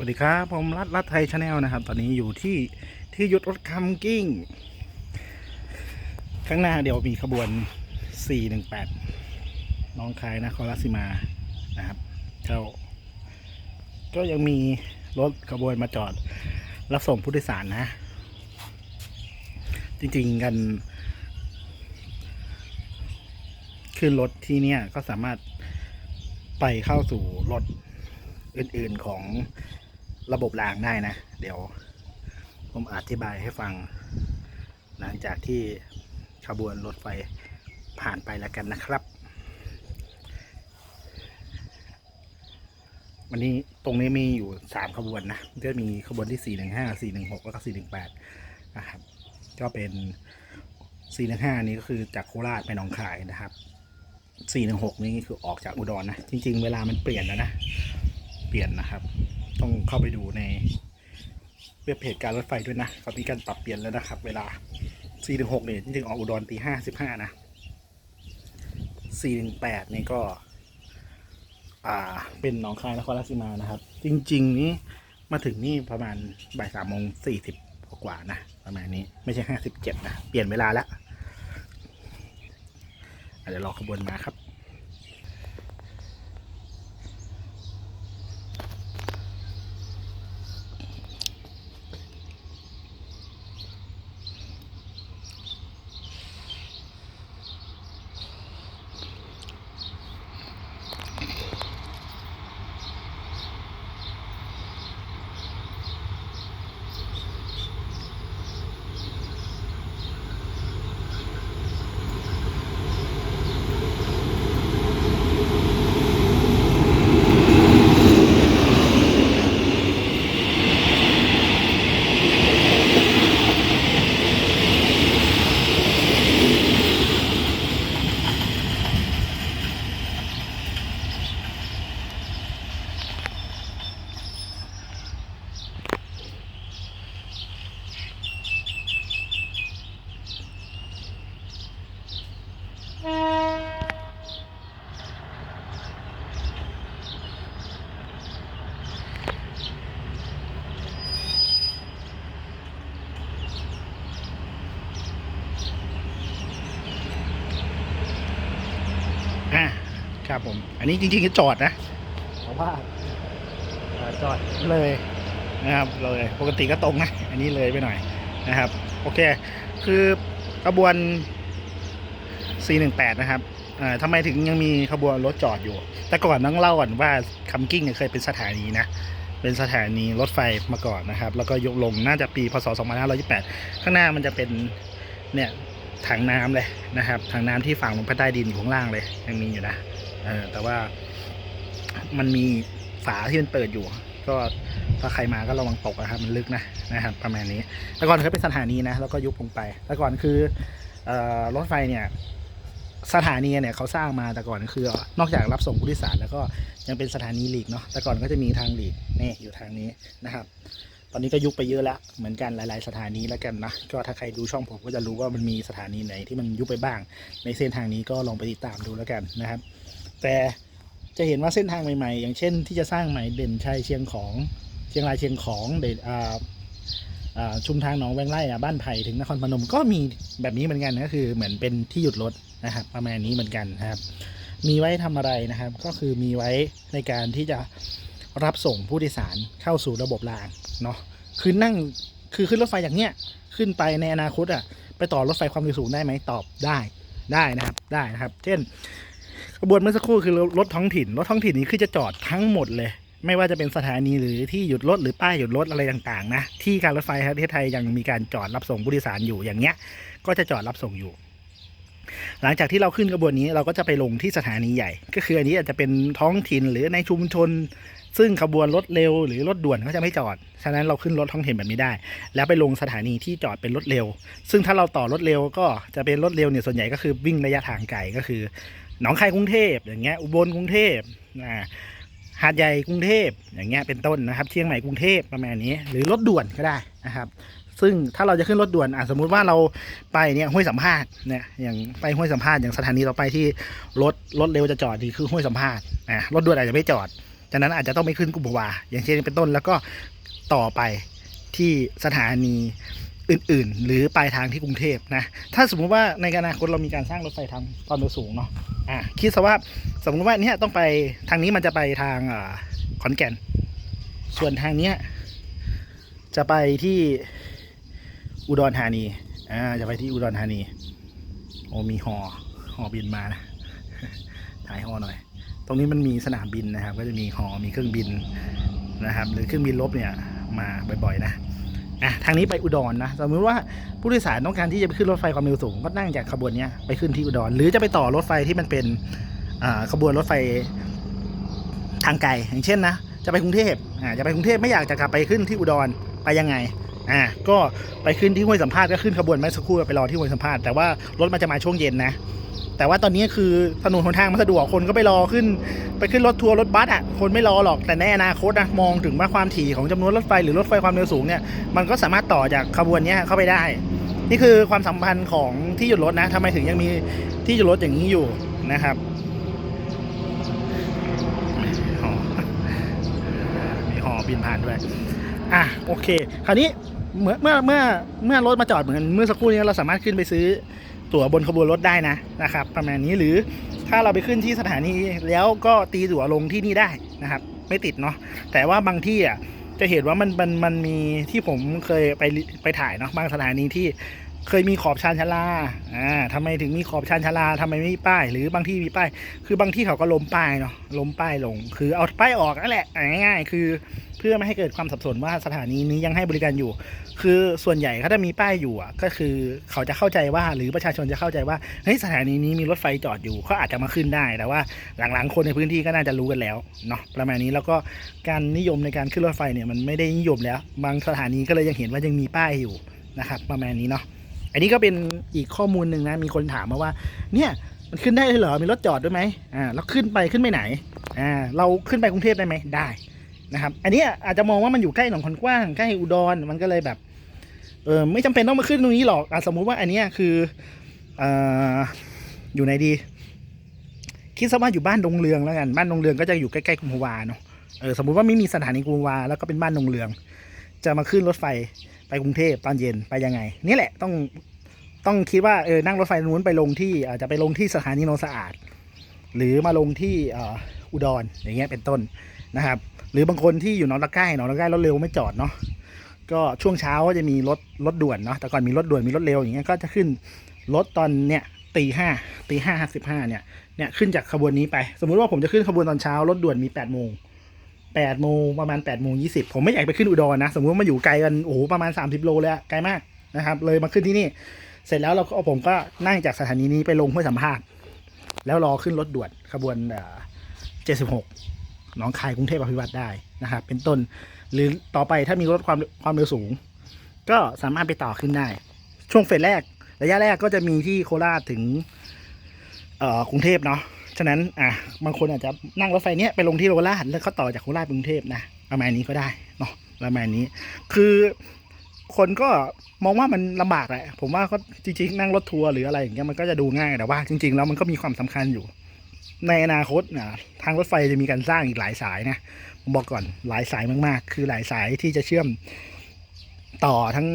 วัสดีครับ ผมรัฐรัฐไทยชาแนลนะครับ ตอนนี้อยู่ที่ที่หยุดรถคัมกิ้ง ข้างหน้าเดี๋ยวมีขบวน 418 น้องคายนะครราชสีมานะครับเข้าก็ยังมีรถขบวนมาจอด รับส่งผู้โดยสารนะ จริงๆกัน ขึ้นรถที่เนี่ยก็สามารถไปเข้าสู่รถอื่น ๆ ของ ระบบรางได้นะ เดี๋ยวผมอธิบายให้ฟัง หลังจากที่ขบวนรถไฟผ่านไปแล้วกันนะครับ วันนี้ตรงนี้มีอยู่สามขบวนนะก็มีขบวนที่สี่หนึ่งห้าสี่หนึ่งหกแล้วก็สี่หนึ่งแปดนะครับก็เป็นสี่หนึ่งห้านี้ก็คือจากโคราชไปหนองคายนะครับสี่หนึ่งหกนี่คือออกจากอุดรนะจริง ๆ เวลามันเปลี่ยนแล้วนะ เปลี่ยนนะครับ ต้องเข้าไปดูในเว็บเพจการรถไฟด้วยนะเขามีการปรับเปลี่ยนแล้วนะครับ เวลา416เนี่ยจริงๆออกอุดรตีห้าสิบห้านะ418นี่ก็ อ่า เป็นหนองคายนครราชสีมานะครับ จริง ๆ นี้มาถึงนี่ประมาณบ่ายสามโมงสี่สิบกว่าๆนะประมาณนี้ไม่ใช่ห้าสิบเจ็ดนะ เปลี่ยนเวลาแล้วเดี๋ยวรอขบวนมาครับ อ่า ครับผม อันนี้จริงๆก็จอดนะเพราะว่าเอ่อจอดเลยนะครับเลยปกติก็ตรงนะอันนี้เลยไปหน่อยนะครับ โอเค คือกระบวน418 นะครับเอ่อทำไมถึงยังมีขบวนรถจอดอยู่ แต่ก่อนต้องเล่าก่อนว่าคัมกิ้งเนี่ยเคยเป็นสถานีนะ เป็นสถานีรถไฟมาก่อนนะครับ แล้วก็ยกลงน่าจะปีพศ 2528 ข้างหน้ามันจะเป็นเนี่ยถังน้ำเลยนะครับถังน้ำที่ฝังลงไปใต้ดินอยู่ข้างล่างเลยยังมีอยู่นะ เออแต่ว่ามันมีฝาที่มันเปิดอยู่ ก็ถ้าใครมาก็ระวังตกนะครับ มันลึกนะนะครับ ประมาณนี้แต่ก่อนเคยเป็นสถานีนะแล้วก็ยุบลงไปแต่ก่อนคือเอ่อรถไฟเนี่ยสถานีเนี่ยเขาสร้างมาแต่ก่อนคือนอกจากรับส่งผู้โดยสารแล้วก็ยังเป็นสถานีหลีกเนาะแต่ก่อนก็จะมีทางหลีกนี่อยู่ทางนี้นะครับ ตอนนี้ก็ยุบไปเยอะแล้วเหมือนกันหลาย ๆ สถานีแล้วกันนะก็ถ้าใครดูช่องผมก็จะรู้ว่ามันมีสถานีไหนที่มันยุบไปบ้าง ในเส้นทางนี้ก็ลองไปติดตามดูแล้วกันนะครับ แต่จะเห็นว่าเส้นทางใหม่ๆ อย่างเช่นที่จะสร้างใหม่เด่นชัยเชียงของเชียงรายเชียงของเด่นอ่าชุมทางหนองแวงไร่อะบ้านไผ่ถึงนครพนมก็มีแบบนี้เหมือนกันก็คือเหมือนเป็นที่หยุดรถนะครับประมาณนี้เหมือนกันนะครับ มีไว้ทำอะไรนะครับ ก็คือมีไว้ในการที่จะรับส่งผู้โดยสารเข้าสู่ระบบรางเนาะคือนั่งคือขึ้นรถไฟอย่างเนี้ยขึ้นไปในอนาคตอะไปต่อรถไฟความเร็วสูงได้ไหมตอบได้ได้นะครับได้นะครับ เช่น ขบวนเมื่อสักครู่คือรถท้องถิ่นรถท้องถิ่นนี้คือจะจอดทั้งหมดเลย ไม่ว่าจะเป็นสถานีหรือที่หยุดรถหรือป้ายหยุดรถอะไรต่างๆนะที่การรถไฟประเทศไทยยังมีการจอดรับส่งผู้โดยสารอยู่อย่างเงี้ย ก็จะจอดรับส่งอยู่ หลังจากที่เราขึ้นขบวนนี้เราก็จะไปลงที่สถานีใหญ่ ก็คืออันนี้อาจจะเป็นท้องถิ่นหรือในชุมชน ซึ่งขบวนรถเร็วหรือรถด่วนเขาจะไม่จอดฉะนั้นเราขึ้นรถท้องถิ่นแบบนี้ได้ แล้วไปลงสถานีที่จอดเป็นรถเร็ว ซึ่งถ้าเราต่อรถเร็วก็จะเป็นรถเร็วเนี่ยส่วนใหญ่ก็คือวิ่งระยะทางไกลก็คือ หนองคายกรุงเทพอย่างเงี้ยอุบลกรุงเทพอ่าหาดใหญ่กรุงเทพอย่างเงี้ยเป็นต้นนะครับ เชียงใหม่กรุงเทพประมาณนี้ หรือรถด่วนก็ได้นะครับ ซึ่งถ้าเราจะขึ้นรถด่วนอะสมมุติว่าเราไปเนี่ยห้วยสัมภาษณ์เนี่ยอย่างไปห้วยสัมภาษณ์อย่างสถานีเราไปที่รถรถเร็วจะจอดนี่คือห้วยสัมภาษณ์อะรถด่วนอาจจะไม่จอดจากนั้นอาจจะต้องไม่ขึ้นกุมภาวาอย่างเช่นเป็นต้นแล้วก็ต่อไปที่สถานี อื่นๆ หรือปลายทางที่กรุงเทพนะ ถ้าสมมุติว่าในอนาคตเรามีการสร้างรถไฟทางความเร็วสูงเนาะอะคิดซะว่าสมมติว่าเนี่ยต้องไปทางนี้มันจะไปทางขอนแก่น ส่วนทางเนี้ยจะไปที่อุดรธานีอ่าจะไปที่อุดรธานีโอ้มีหอหอบินมานะถ่ายหอหน่อย ตรงนี้มันมีสนามบินนะครับ ก็จะมีหอมีเครื่องบินนะครับ หรือเครื่องบินลบเนี่ยมาบ่อยๆนะ อะทางนี้ไปอุดรนะสมมติว่าผู้โดยสารต้องการที่จะไปขึ้นรถไฟความเร็วสูงก็นั่งจากขบวนนี้ไปขึ้นที่อุดร หรือจะไปต่อรถไฟที่มันเป็นขบวนรถไฟทางไกลอย่างเช่นนะจะไปกรุงเทพอ่าจะไปกรุงเทพไม่อยากจะกลับไปขึ้นที่อุดรไปยังไงอ่าก็ไปขึ้นที่ห้วยสัมภาษณ์ก็ขึ้นขบวนแม่สักครู่ไปรอที่ห้วยสัมภาษณ์แต่ว่ารถมันจะมาช่วงเย็นนะ แต่ว่าตอนนี้คือถนนหนทางมันสะดวกคนก็ไปรอขึ้น ไปขึ้นรถทัวร์รถบัสอะคนไม่รอหรอกแต่ในอนาคตนะมองถึงว่าความถี่ของจำนวนรถไฟหรือรถไฟความเร็วสูงเนี่ยมันก็สามารถต่อจากขบวนนี้เข้าไปได้ นี่คือความสัมพันธ์ของที่หยุดรถนะทำไมถึงยังมีที่หยุดรถอย่างนี้อยู่นะครับอมีหอบินผ่านด้วยอะโอเค คราวนี้เมื่อเมื่อเมื่อเมื่อรถมาจอดเหมือนเมื่อสักครู่นี้เราสามารถขึ้นไปซื้อ ตั๋วบนขบวนรถได้นะนะครับ ประมาณนี้หรือถ้าเราไปขึ้นที่สถานีแล้วก็ตีตั๋วลงที่นี่ได้นะครับ ไม่ติดเนาะแต่ว่าบางที่อะจะเห็นว่ามันมันมันมีที่ผมเคยไปไปถ่ายเนาะบางสถานีที่ เคยมีขอบชานชาลาอ่าทำไมถึงมีขอบชานชาลาทำไมไม่มีป้าย หรือบางที่มีป้าย คือบางที่เขาก็ล้มป้ายเนาะล้มป้ายลง คือเอาป้ายออกนั่นแหละง่ายๆคือเพื่อไม่ให้เกิดความสับสนว่าสถานีนี้ยังให้บริการอยู่ คือส่วนใหญ่เขาจะมีป้ายอยู่อะก็คือเขาจะเข้าใจว่าหรือประชาชนจะเข้าใจว่าเฮ้ยสถานีนี้มีรถไฟจอดอยู่เขาอาจจะมาขึ้นได้แต่ว่าหลังๆคนในพื้นที่ก็น่าจะรู้กันแล้วเนาะประมาณนี้แล้วก็การนิยมในการขึ้นรถไฟเนี่ยมันไม่ได้นิยมแล้ว บางสถานีก็เลยยังเห็นว่ายังมีป้ายอยู่นะครับประมาณนี้เนาะ อันนี้ก็เป็นอีกข้อมูลหนึ่งนะ มีคนถามมาว่า เนี่ยมันขึ้นได้เลยเหรอ มีรถจอดด้วยไหมอ่าแล้วขึ้นไปขึ้นไปไหน อ่า เราขึ้นไปกรุงเทพได้ไหมได้นะครับ อันนี้อาจจะมองว่ามันอยู่ใกล้หนองคอนกว้าง ใกล้อุดร มันก็เลยแบบ เออไม่จำเป็นต้องมาขึ้นตรงนี้หรอกอสมมุติว่าอันนี้คือเอ่ออยู่ในดี คิดซะว่าอยู่บ้านดงเรืองแล้วกัน บ้านดงเรืองก็จะอยู่ใกล้ๆกุมภาวาเนาะ เออ สมมุติว่าไม่มีสถานีกุมภาวาแล้วก็เป็นบ้านดงเรือง จะมาขึ้นรถไฟ ไปกรุงเทพตอนเย็นไปยังไง นี่แหละต้องต้องคิดว่าเออนั่งรถไฟนู้นไปลงที่อาจจะไปลงที่สถานีโนนสะอาด หรือมาลงที่อ,อุดรอย่างเงี้ยเป็นต้นนะครับ หรือบางคนที่อยู่หนองตะไคร่นองตะไคร่รถเร็วไม่จอดเนาะก็ช่วงเช้าก็จะมีรถรถด่วนเนาะแต่ก่อนมีรถด่วนมีรถเร็วอย่างเงี้ยก็จะขึ้นรถตอนเนี้ยตีห้าตีห้าห้าสิบห้าเนี่ยเนี่ยขึ้นจากขบวนนี้ไป สมมุติว่าผมจะขึ้นขบวนตอนเช้ารถด่วนมีแปดโมง แปดโมงประมาณแปดโมงยี่สิบผมไม่อยากไปขึ้นอุดรนะ สมมติว่ามันอยู่ไกลกันโอ้โหประมาณสามสิบโลเลยะไกลมากนะครับ เลยมาขึ้นที่นี่ เสร็จแล้วเราก็ผมก็นั่งจากสถานีนี้ไปลงห้วยสัมภาษณ์ แล้วรอขึ้นรถด่วนขบวนเจ็ดสิบหกหนองคายกรุงเทพอภิวัตได้นะครับ เป็นต้นหรือต่อไปถ้ามีรถความความเร็วสูง ก็สามารถไปต่อขึ้นได้ ช่วงเฟสแรก ระยะแรกก็จะมีที่โคราชถึงเอ่อกรุงเทพเนาะ ฉะนั้นอะบางคนอาจจะนั่งรถไฟเนี้ยไปลงที่โคราชแล้วก็ต่อจากโคราชกรุงเทพนะประมาณนี้ก็ได้เนาะประมาณนี้ คือคนก็มองว่ามันลำบากแหละผมว่าก็จริงๆ นั่งรถทัวร์หรืออะไรอย่างเงี้ยมันก็จะดูง่ายแต่ว่า จริง ๆ แล้วมันก็มีความสำคัญอยู่ ในอนาคตนะทางรถไฟจะมีการสร้างอีกหลายสายนะผมบอกก่อนหลายสายมากๆ คือหลายสายที่จะเชื่อมต่อทั้ง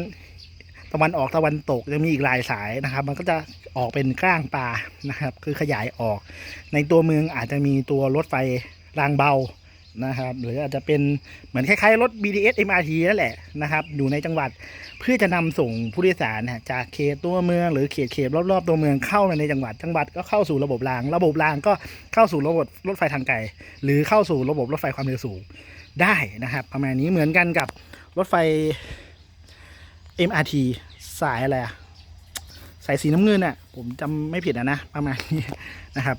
ตะวันออกตะวันตกจะมีอีกหลายสายนะครับ มันก็จะ ออกเป็นกล้างปลานะครับ คือขยายออก ในตัวเมืองอาจจะมีตัวรถไฟรางเบานะครับ หรืออาจจะเป็นเหมือนคล้ายๆ รถ BTS MRT นั่นแหละนะครับ อยู่ในจังหวัดเพื่อจะนำส่งผู้โดยสารนะจากเขตตัวเมือง หรือเขตเขตรอบๆตัวเมืองเข้ามาในจังหวัดจังหวัดก็เข้าสู่ระบบราง ระบบรางก็เข้าสู่ระบบรถไฟทางไกลหรือเข้าสู่ระบบรถไฟความเร็วสูงได้นะครับ ประมาณนี้เหมือนกันกับรถไฟ MRT สายอะไรอะสายสีน้ำเงินอะ ผมจำไม่ผิดนะนะประมาณนี้นะครับ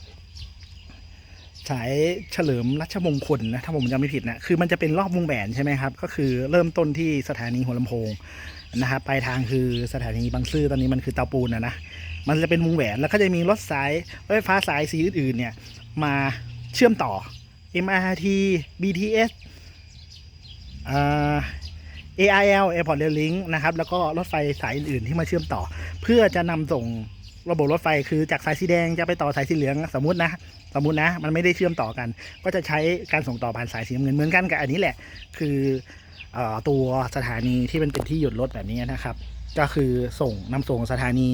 สายเฉลิมรัชมงคลนะถ้าผมจำไม่ผิดนะคือมันจะเป็นรอบวงแหวนใช่ไหมครับ ก็คือเริ่มต้นที่สถานีหัวลำโพงนะครับปลายทางคือสถานีบางซื่อตอนนี้มันคือเตาปูนนะนะมันจะเป็นวงแหวนแล้วก็จะมีรถสายรถไฟฟ้าสายสีอื่นๆเนี่ยมาเชื่อมต่อ MRT BTS อ่า AIL Airport Rail Link นะครับแล้วก็รถไฟสายอื่นๆที่มาเชื่อมต่อ เพื่อจะนำส่ง ระบบรถไฟคือจากสายสีแดงจะไปต่อสายสีเหลืองสมมตินะ สมมตินะ มันไม่ได้เชื่อมต่อกัน ก็จะใช้การส่งต่อผ่านสายสีเงินเหมือนกันกับอันนี้แหละ คือออตัวสถานีที่มันเป็นที่หยุดรถแบบนี้นะครับ ก็คือส่งนำส่งสถานี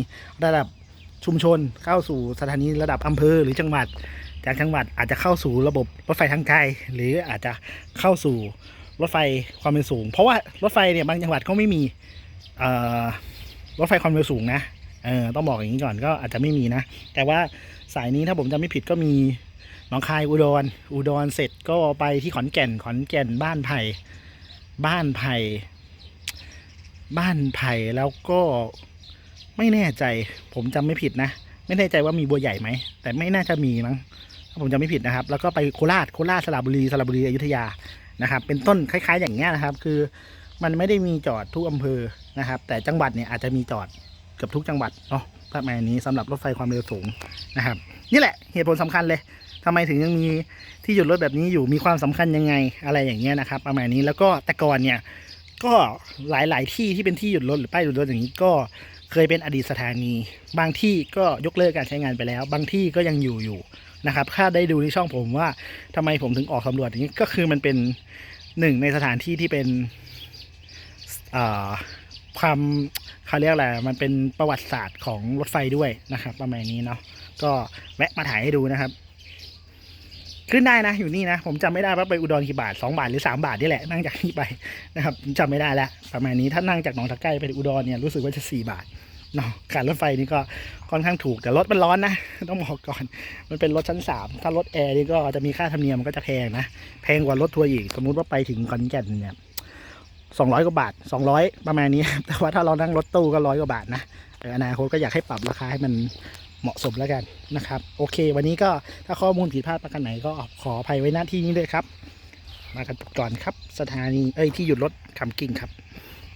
ระดับชุมชนเข้าสู่สถานีระดับอำเภอหรือจังหวัด จากจังหวัดอาจจะเข้าสู่ระบบรถไฟทางไกลหรืออาจจะเข้าสู่รถไฟความเร็วสูง เพราะว่ารถไฟเนี่ยบางจังหวัดเขาไม่มีรถไฟความเร็วสูงนะ เออต้องบอกอย่างนี้ก่อนก็อาจจะไม่มีนะ แต่ว่าสายนี้ถ้าผมจำไม่ผิดก็มีหนองคายอุดรอุดรเสร็จก็ไปที่ขอนแก่นขอนแก่นบ้านไผ่บ้านไผ่บ้านไผ่แล้วก็ไม่แน่ใจ ผมจำไม่ผิดนะ ไม่แน่ใจว่ามีบัวใหญ่ไหมแต่ไม่น่าจะมีมั้งถ้าผมจำไม่ผิดนะครับ แล้วก็ไปโคราชโคราชสระบุรีสระบุรีอยุธยานะครับ เป็นต้นคล้าย ๆ อย่างเงี้ยนะครับ คือมันไม่ได้มีจอดทุกอำเภอนะครับ แต่จังหวัดเนี่ยอาจจะมีจอด กือบทุกจังหวัดเนาะประมาณนี้สำหรับรถไฟความเร็วสูงนะครับ นี่แหละเหตุผลสำคัญเลยทำไมถึงยังมีที่หยุดรถแบบนี้อยู่มีความสำคัญยังไงอะไรอย่างเงี้ยนะครับ ประมาณนี้แล้วก็แต่ก่อนเนี่ยก็หลายๆที่ที่เป็นที่หยุดรถหรือป้ายหยุดรถอย่างนี้ก็เคยเป็นอดีตสถานี บางที่ก็ยกเลิกการใช้งานไปแล้ว บางที่ก็ยังอยู่อยู่นะครับถ้าได้ดูที่ช่องผมว่าทำไมผมถึงออกสำรวจอย่างนี้ก็คือมันเป็นหนึ่งในสถานที่ที่เป็นความ เขาเรียกอะไรมันเป็นประวัติศาสตร์ของรถไฟด้วยนะครับ ประมาณนี้เนาะก็แวะมาถ่ายให้ดูนะครับ ขึ้นได้นะอยู่นี่นะ ผมจำไม่ได้ว่าไปอุดรกี่บาท2บาทหรือ3บาทนี่แหละนั่งจากนี่ไปนะครับผมจำไม่ได้แล้วประมาณนี้ถ้านั่งจากหนองตะไคร้ไปอุดรเนี่ยรู้สึกว่าจะ 4 บาทเนาะการรถไฟนี่ก็ค่อนข้างถูกแต่รถมันร้อนนะ ต้องบอกก่อน มันเป็นรถชั้นสามถ้ารถแอร์นี่ก็จะมีค่าธรรมเนียมมันก็จะแพงนะ แพงกว่ารถทัวร์อีก สมมุติว่าไปถึงขอนแก่นเนี่ย สองร้อยกว่าบาทสองร้อยประมาณนี้ แต่ว่าถ้าเรานั่งรถตู้ก็ร้อยกว่าบาทนะแต่อนาคตก็อยากให้ปรับราคาให้มันเหมาะสมแล้วกันนะครับ โอเค วันนี้ก็ถ้าข้อมูลผิดพลาดประการไหนก็ขออภัยไว้หน้าที่นี้ด้วยครับ มากันก่อนครับ สถานีเอ้ยที่หยุดรถคำกิ่งครับ